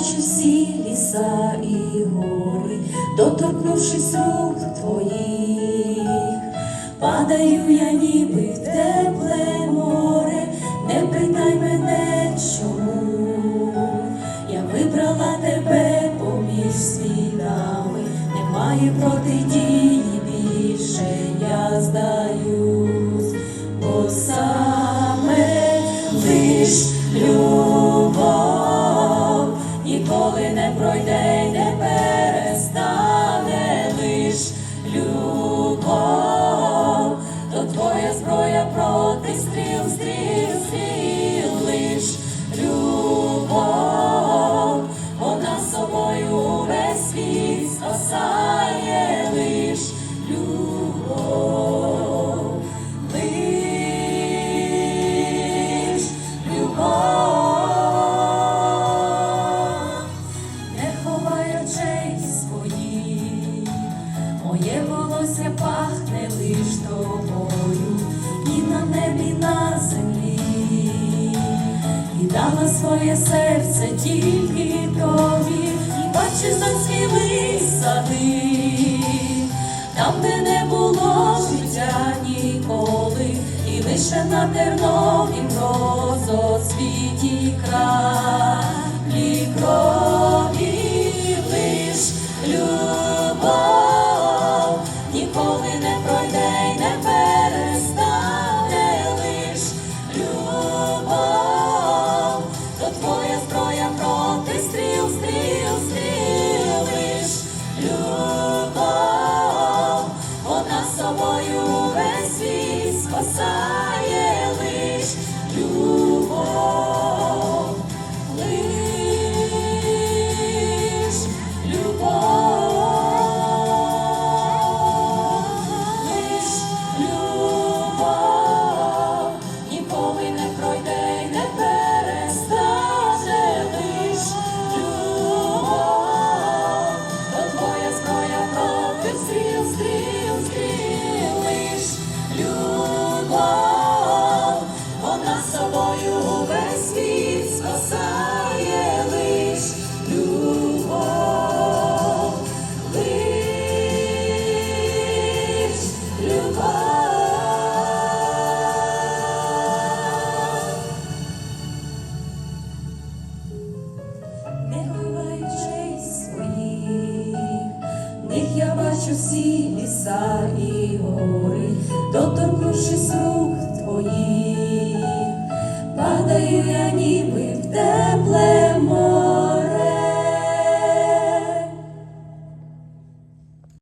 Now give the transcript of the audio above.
бачу всі ліса і гори, доторкнувшись рук твоїх, падаю я ніби в тепле море, не питай мене чому. Я вибрала тебе поміж світами, немає протидії більше, я здаюсь, бо саме лиш ніколи не пройде і не перестане лиш любов, то твоя зброя проти стріл, стріл, стріл, лиш любов, вона собою весь світ спасає і дала своє серце тільки тобі, бачиш зацвіли сади, там, де не було життя ніколи, і лише на терновім розоцвіті краплі крові, лиш любов. Ніколи не пройде світ в них я бачу всі ліса і гори, доторкнувшись рук твоїх,